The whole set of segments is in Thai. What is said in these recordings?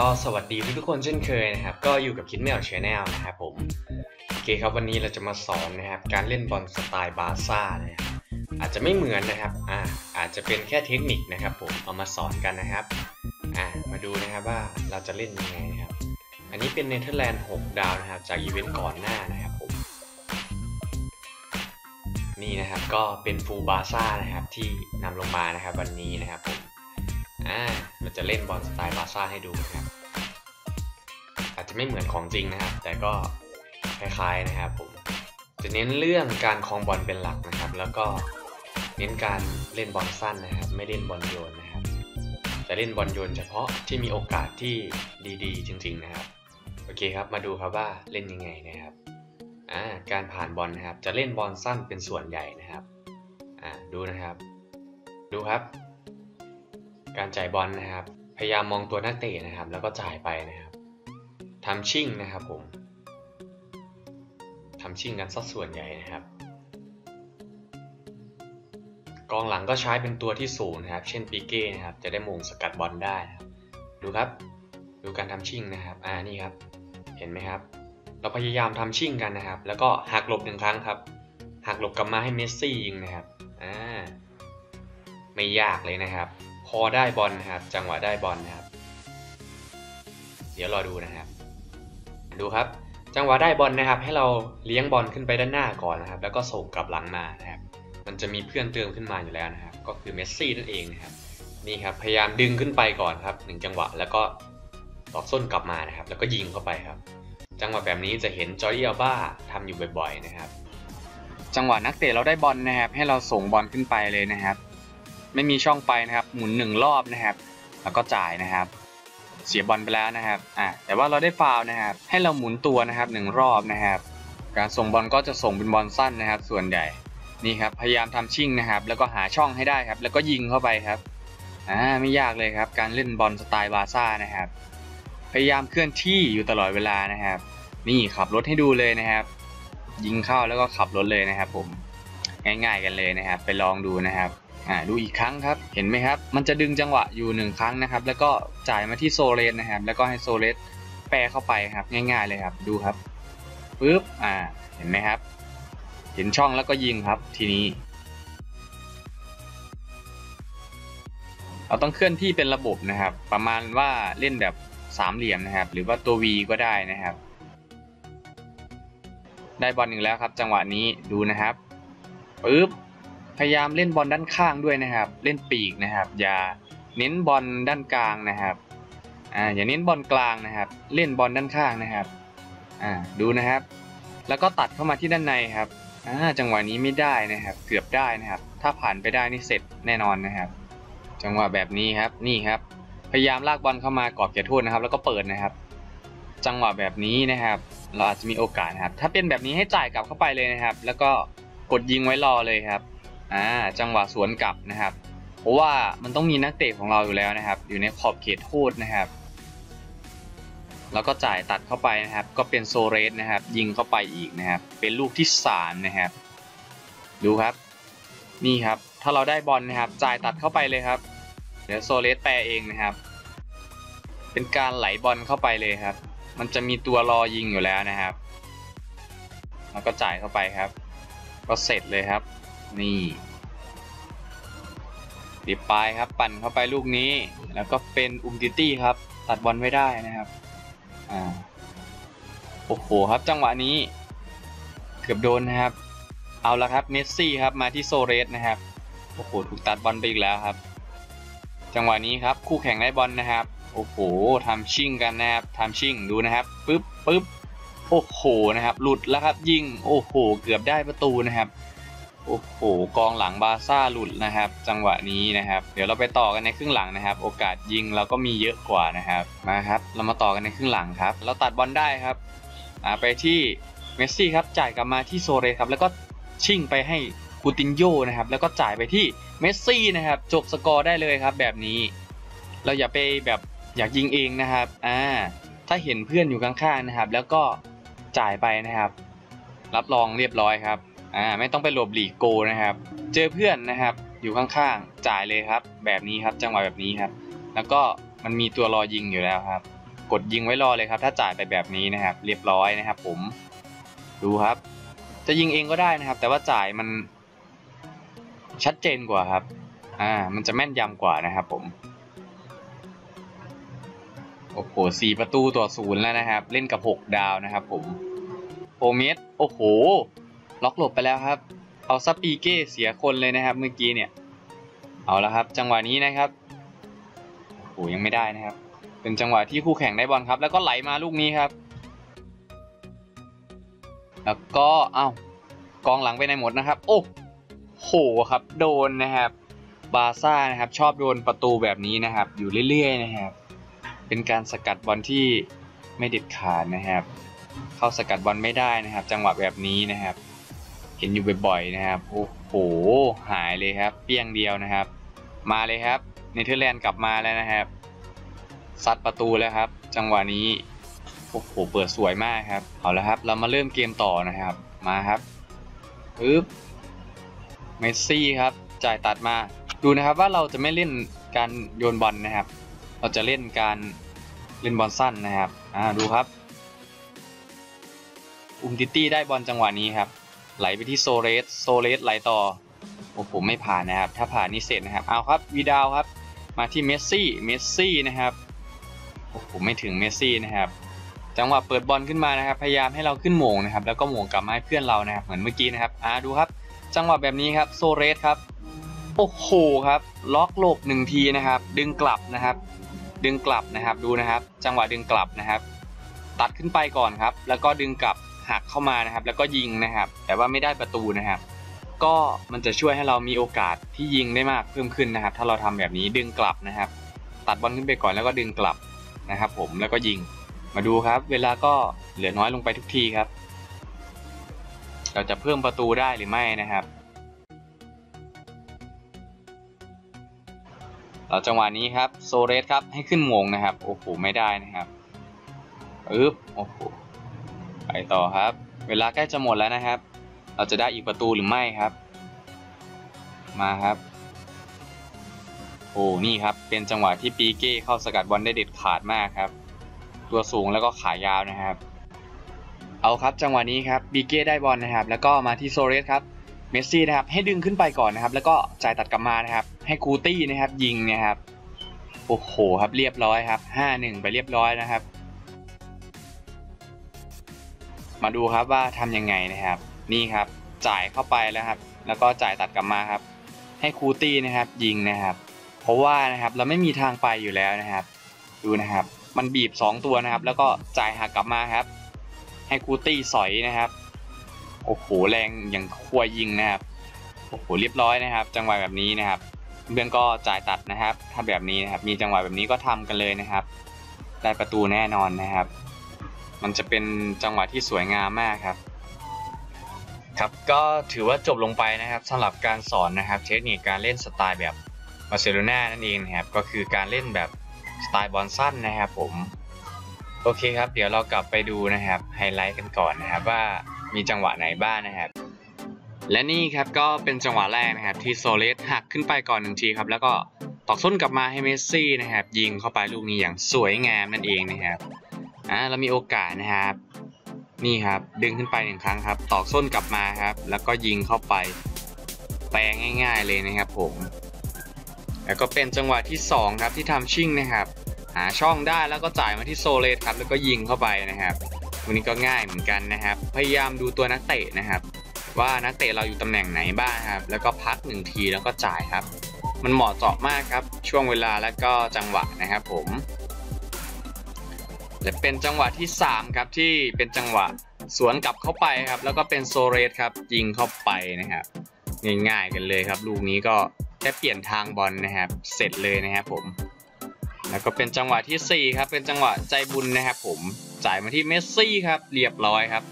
ก็สวัสดีทุกๆคนเช่นเคยนะครับ ก็อยู่กับคิดแมวชแนลนะครับผมโอเคครับวันนี้เราจะมาสอนนะครับ การเล่นบอลสไตล์บาร์ซ่านะครับอาจจะไม่เหมือนนะครับอ่าอาจจะเป็นแค่เทคนิคนะครับ ผมเอามาสอนกันนะครับอ่ามาดูนะครับว่าเราจะเล่นยังไงนะครับ อันนี้เป็นเนเธอร์แลนด์6ดาวนะครับจากอีเวนต์ก่อนหน้านะครับผมนี่นะครับก็เป็นฟูลบาร์ซ่านะครับที่นำลงมานะครับวันนี้นะครับผมอ่าเราจะเล่นบอลสไตล์บาร์ซ่าให้ดูนะครับ จะไม่เหมือนของจริงนะครับ แต่ก็คล้ายๆนะครับผม จะเน้นเรื่องการคลองบอลเป็นหลักนะครับ แล้วก็เน้นการเล่นบอลสั้นนะครับ ไม่เล่นบอลโยนนะครับ จะเล่นบอลโยนเฉพาะที่มีโอกาสที่ดีๆ จริง ๆนะครับ โอเคครับ มาดูครับว่าเล่นยังไงนะครับอ่าการผ่านบอลนะครับ จะเล่นบอลสั้นเป็นส่วนใหญ่นะครับอ่าดูนะครับ ดูครับ การจ่ายบอลนะครับ พยายามมองตัวนักเตะนะครับ แล้วก็จ่ายไปนะครับ ทำชิ่งนะครับผมทำชิ่งกันสัดส่วนใหญ่นะครับ กองหลังก็ใช้เป็นตัวที่สูงนะครับ เช่นปีเก้นะครับ จะได้มงสกัดบอลได้นะดูครับ ดูการทำชิ่งนะครับ อ่านี่ครับ เห็นไหมครับ เราพยายามทำชิ่งกันนะครับ แล้วก็หักหลบหนึ่งครั้งครับ หักหลบกลับมาให้เมสซี่ยิงนะครับ อ่า ไม่ยากเลยนะครับ พอได้บอลนะครับ จังหวะได้บอลนะครับ เดี๋ยวรอดูนะครับ ดูครับ จังหวะได้บอลนะครับ ให้เราเลี้ยงบอลขึ้นไปด้านหน้าก่อนนะครับ แล้วก็ส่งกลับหลังมานะครับ มันจะมีเพื่อนเติมขึ้นมาอยู่แล้วนะครับ ก็คือเมสซี่นั่นเองนะครับ นี่ครับ พยายามดึงขึ้นไปก่อนครับหนึ่งจังหวะ แล้วก็ตอบส้นกลับมานะครับ แล้วก็ยิงเข้าไปครับ จังหวะแบบนี้จะเห็นจอร์ดี้อัลบ้าทำอยู่บ่อย ๆ นะครับ จังหวะนักเตะเราได้บอลนะครับ ให้เราส่งบอลขึ้นไปเลยนะครับ ไม่มีช่องไปนะครับ หมุนหนึ่งรอบนะครับ แล้วก็จ่ายนะครับ เสียบอลไปแล้วนะครับอะแต่ว่าเราได้ฟาวนะครับ ให้เราหมุนตัวนะครับหนึ่งรอบนะครับ การส่งบอลก็จะส่งเป็นบอลสั้นนะครับ ส่วนใหญ่นี่ครับพยายามทำชิ่งนะครับ แล้วก็หาช่องให้ได้ครับ แล้วก็ยิงเข้าไปครับอ่าไม่ยากเลยครับ การเล่นบอลสไตล์บาร์ซ่านะครับ พยายามเคลื่อนที่อยู่ตลอดเวลานะครับ นี่ขับรถให้ดูเลยนะครับ ยิงเข้าแล้วก็ขับรถเลยนะครับ ผมง่ายๆกันเลยนะครับ ไปลองดูนะครับ อ่าดูอีกครั้งครับ เห็นไหมครับ มันจะดึงจังหวะอยู่หนึ่งครั้งนะครับ แล้วก็จ่ายมาที่โซเลสนะครับ แล้วก็ให้โซเลสแปรเข้าไปครับ ง่ายๆเลยครับ ดูครับปึ๊บ อ่า เห็นไหมครับ เห็นช่องแล้วก็ยิงครับ ทีนี้ เราต้องเคลื่อนที่เป็นระบบนะครับ ประมาณว่าเล่นแบบสามเหลี่ยมนะครับ หรือว่าตัว V ก็ได้นะครับ ได้บอลหนึ่งแล้วครับ จังหวะนี้ ดูนะครับปึ๊บ พยายามเล่นบอลด้านข้างด้วยนะครับ เล่นปีกนะครับ อย่าเน้นบอลด้านกลางนะครับอ่าอย่าเน้นบอลกลางนะครับ เล่นบอลด้านข้างนะครับอ่าดูนะครับ แล้วก็ตัดเข้ามาที่ด้านในครับอ่าจังหวะนี้ไม่ได้นะครับ เกือบได้นะครับ ถ้าผ่านไปได้นี่เสร็จแน่นอนนะครับ จังหวะแบบนี้ครับนี่ครับ พยายามลากบอลเข้ามากรอบเขตโทษนะครับ แล้วก็เปิดนะครับ จังหวะแบบนี้นะครับ เราอาจจะมีโอกาสนะครับ ถ้าเป็นแบบนี้ให้จ่ายกลับเข้าไปเลยนะครับ แล้วก็กดยิงไว้รอเลยครับ อ่าจังหวะสวนกลับนะครับ เพราะว่ามันต้องมีนักเตะของเราอยู่แล้วนะครับ อยู่ในขอบเขตโทษนะครับ แล้วก็จ่ายตัดเข้าไปนะครับ ก็เป็นโซเรสนะครับ ยิงเข้าไปอีกนะครับ เป็นลูกที่สามนะครับ ดูครับ นี่ครับ ถ้าเราได้บอลนะครับ จ่ายตัดเข้าไปเลยครับ เดี๋ยวโซเลสแปลเองนะครับ เป็นการไหลบอลเข้าไปเลยครับ มันจะมีตัวรอยิงอยู่แล้วนะครับ แล้วก็จ่ายเข้าไปครับ ก็เสร็จเลยครับ นี่ดิปลายครับปั่นเข้าไปลูกนี้ แล้วก็เป็นอุมติตี้ครับ ตัดบอลไว้ได้นะครับอ่าโอ้โหครับจังหวะนี้ เกือบโดนนะครับ เอาละครับเมสซี่ครับมาที่โซเรสนะครับโอ้โหถูกตัดบอลไปอีกแล้วครับ จังหวะนี้ครับคู่แข่งได้บอลนะครับโอ้โหทำชิ่งกันนะครับทำชิ่งดูนะครับปึ๊บปึ๊บโอ้โหนะครับ หลุดแล้วครับยิงโอ้โห เกือบได้ประตูนะครับ โอ้โหกองหลังบาซ่าหลุดนะครับ จังหวะนี้นะครับ เดี๋ยวเราไปต่อกันในครึ่งหลังนะครับ โอกาสยิงเราก็มีเยอะกว่านะครับมาครับ เรามาต่อกันในครึ่งหลังครับ เราตัดบอลได้ครับไปที่เมสซี่ครับจ่ายกลับมาที่โซเรครับแล้วก็ชิ่งไปให้คูตินโยนะครับ แล้วก็จ่ายไปที่เมสซี่นะครับ จบสกอร์ได้เลยครับ แบบนี้ เราอย่าไปแบบอยากยิงเองนะครับอ่าถ้าเห็นเพื่อนอยู่ข้างๆนะครับ แล้วก็จ่ายไปนะครับ รับรองเรียบร้อยครับ อ่าไม่ต้องไปหลบหลีกโกนะครับ เจอเพื่อนนะครับ อยู่ข้างๆจ่ายเลยครับ แบบนี้ครับจังหวะแบบนี้ครับ แล้วก็มันมีตัวรอยิงอยู่แล้วครับ กดยิงไว้รอเลยครับ ถ้าจ่ายไปแบบนี้นะครับ เรียบร้อยนะครับ ผมดูครับ จะยิงเองก็ได้นะครับ แต่ว่าจ่ายมันชัดเจนกว่าครับอ่ามันจะแม่นยำกว่านะครับ ผมโอ้โหสี่ประตูต่อศูนย์แล้วนะครับ เล่นกับหกดาวนะครับ ผมโอเมสโอ้โห ล็อกหลบไปแล้วครับ เอาซับปีเก้เสียคนเลยนะครับ เมื่อกี้เนี่ย เอาและครับ จังหวะนี้นะครับโอ้ยังไม่ได้นะครับ เป็นจังหวะที่คู่แข่งได้บอลครับ แล้วก็ไหลมาลูกนี้ครับ แล้วก็เอ้ากองหลังไปไหนหมดนะครับ โอ้โหครับโดนนะครับ บาซ่านะครับ ชอบโดนประตูแบบนี้นะครับ อยู่เรื่อยๆนะครับ เป็นการสกัดบอลที่ไม่เด็ดขาดนะครับ เข้าสกัดบอลไม่ได้นะครับ จังหวะแบบนี้นะครับ เห็นอยู่บ่อยๆนะครับ โอ้โห หายเลยครับ เปี้ยงเดียวนะครับ มาเลยครับ เนเธอร์แลนด์กลับมาแล้วนะครับ ซัดประตูแล้วครับ จังหวะนี้ โอ้โห เปิดสวยมากครับ เอาละครับ เรามาเริ่มเกมต่อนะครับ มาครับปึ๊บ เมสซี่ครับ จ่ายตัดมา ดูนะครับว่าเราจะไม่เล่นการโยนบอลนะครับ เราจะเล่นการเล่นบอลสั้นนะครับ อ่า ดูครับ อุมติตี้ได้บอลจังหวะนี้ครับ ไหลไปที่โซเรสโซเรสไหลต่อ โอ้โหไม่ผ่านนะครับ ถ้าผ่านนี่เสร็จนะครับ เอาครับวีดาวครับ มาที่เมสซี่ เมสซี่นะครับ โอ้โหไม่ถึงเมสซี่นะครับ จังหวะเปิดบอลขึ้นมานะครับ พยายามให้เราขึ้นโหม่งนะครับ แล้วก็โหม่งกลับมาให้เพื่อนเรานะครับ เหมือนเมื่อกี้นะครับ อ่าดูครับ จังหวะแบบนี้ครับ โซเรสครับ โอ้โหครับ ล็อกหลบหนึ่งทีนะครับ ดึงกลับนะครับ ดึงกลับนะครับ ดูนะครับ จังหวะดึงกลับนะครับ ตัดขึ้นไปก่อนครับ แล้วก็ดึงกลับ หักเข้ามานะครับ แล้วก็ยิงนะครับ แต่ว่าไม่ได้ประตูนะครับ ก็มันจะช่วยให้เรามีโอกาสที่ยิงได้มากเพิ่มขึ้นนะครับ ถ้าเราทำแบบนี้ดึงกลับนะครับ ตัดบอลขึ้นไปก่อนแล้วก็ดึงกลับนะครับ ผมแล้วก็ยิงมาดูครับ เวลาก็เหลือน้อยลงไปทุกทีครับ เราจะเพิ่มประตูได้หรือไม่นะครับเราจังหวะนี้ครับโซเรสครับให้ขึ้นมงนะครับโอ้โหไม่ได้นะครับอึ๊บโอ้โห ไปต่อครับ เวลาใกล้จะหมดแล้วนะครับ เราจะได้อีกประตูหรือไม่ครับ มาครับ โอ้นี่ครับ เป็นจังหวะที่ปีเก้เข้าสกัดบอลได้เด็ดขาดมากครับ ตัวสูงแล้วก็ขายาวนะครับ เอาครับจังหวะนี้ครับปีเก้ได้บอลนะครับ แล้วก็มาที่โซเรสครับเมสซี่นะครับให้ดึงขึ้นไปก่อนนะครับ แล้วก็จ่ายตัดกลับมานะครับ ให้คูตี้นะครับยิงนะครับโอ้โหครับเรียบร้อยครับ5-1ไปเรียบร้อยนะครับ มาดูครับว่าทำยังไงนะครับ นี่ครับจ่ายเข้าไปแล้วครับ แล้วก็จ่ายตัดกลับมาครับ ให้คูตี้นะครับยิงนะครับ เพราะว่านะครับเราไม่มีทางไปอยู่แล้วนะครับ ดูนะครับ มันบีบ 2 ตัวนะครับ แล้วก็จ่ายหักกลับมาครับ ให้คูตี้สอยนะครับโอ้โหแรงอย่างควายิงนะครับโอ้โหเรียบร้อยนะครับ จังหวะแบบนี้นะครับเพื่อนก็จ่ายตัดนะครับ ถ้าแบบนี้นะครับ มีจังหวะแบบนี้ก็ทำกันเลยนะครับ ได้ประตูแน่นอนนะครับ มันจะเป็นจังหวะที่สวยงามมากครับ ครับก็ถือว่าจบลงไปนะครับสำหรับการสอนนะครับ เทคนิคการเล่นสไตล์แบบบาร์เซโลนานั่นเองนะครับก็คือการเล่นแบบสไตล์บอลสั้นนะครับผมโอเคครับ เดี๋ยวเรากลับไปดูนะครับไฮไลท์กันก่อนนะครับว่ามีจังหวะไหนบ้างนะครับ และนี่ครับก็เป็นจังหวะแรกนะครับที่โซเลสหักขึ้นไปก่อนหนึ่งทีครับแล้วก็ตอกส้นกลับมาให้เมสซี่นะครับยิงเข้าไปลูกนี้อย่างสวยงามนั่นเองนะครับ อ่าเรามีโอกาสนะครับ นี่ครับดึงขึ้นไปหนึ่งครั้งครับ ตอกส้นกลับมาครับ แล้วก็ยิงเข้าไป แปลงง่าย ๆเลยนะครับผม แล้วก็เป็นจังหวะที่สองครับที่ทำชิ่งนะครับ หาช่องได้แล้วก็จ่ายมาที่โซเลสครับ แล้วก็ยิงเข้าไปนะครับวันนี้ก็ง่ายเหมือนกันนะครับ พยายามดูตัวนักเตะนะครับ ว่านักเตะเราอยู่ตำแหน่งไหนบ้างครับ แล้วก็พักหนึ่งทีแล้วก็จ่ายครับ มันเหมาะเจาะมากครับ ช่วงเวลาและก็จังหวะนะครับผม และเป็นจังหวะที่ 3 ครับที่เป็นจังหวะสวนกลับเข้าไปครับ แล้วก็เป็นโซเรสครับยิงเข้าไปนะครับง่ายๆกันเลยครับ ลูกนี้ก็แค่เปลี่ยนทางบอลนะครับ เสร็จเลยนะครับผม แล้วก็เป็นจังหวะที่ 4 ครับ เป็นจังหวะใจบุญนะครับ ผมจ่ายมาที่เมสซี่ครับเรียบร้อยครับ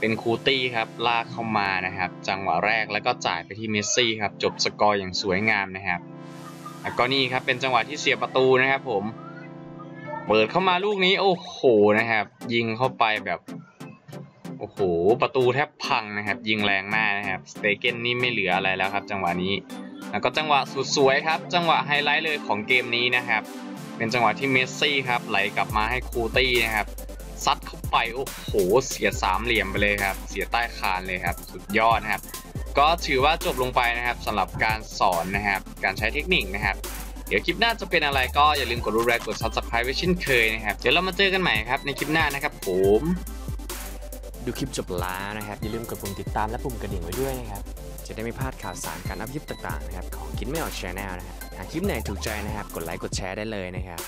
เป็นคูตี้ครับลากเข้ามานะครับ จังหวะแรกแล้วก็จ่ายไปที่เมสซี่ครับจบสกอร์อย่างสวยงามนะครับแล้วก็นี่ครับเป็นจังหวะที่เสียประตูนะครับ ผม เปิดเข้ามาลูกนี้โอ้โหนะครับ ยิงเข้าไปแบบโอ้โหประตูแทบพังนะครับ ยิงแรงมากนะครับสเตเกนนี่ไม่เหลืออะไรแล้วครับ จังหวะนี้ แล้วก็จังหวะสุดสวยครับ จังหวะไฮไลท์เลยของเกมนี้นะครับ เป็นจังหวะที่เมสซี่ครับไหลกลับมาให้คูตี้นะครับซัดเข้าไปโอ้โหเสียสามเหลี่ยมไปเลยครับ เสียใต้คานเลยครับ สุดยอดนะครับ ก็ถือว่าจบลงไปนะครับสำหรับการสอนนะครับ การใช้เทคนิคนะครับ เดี๋ยวคลิปหน้าจะเป็นอะไรก็อย่าลืมกดรูปแรกกด subscribe ไว้เช่นเคยนะครับเดี๋ยวเรามาเจอกันใหม่ครับในคลิปหน้านะครับผมดูคลิปจบแล้วนะครับ อย่าลืมกดปุ่มติดตามและปุ่มกระดิ่งไว้ด้วยนะครับ จะได้ไม่พลาดข่าวสารการอัพคลิปต่างๆนะครับของคิดไม่ออกช n แนลนะครับหากคลิปไหนถูกใจนะครับ กดไลค์กดแชร์ได้เลยนะครับ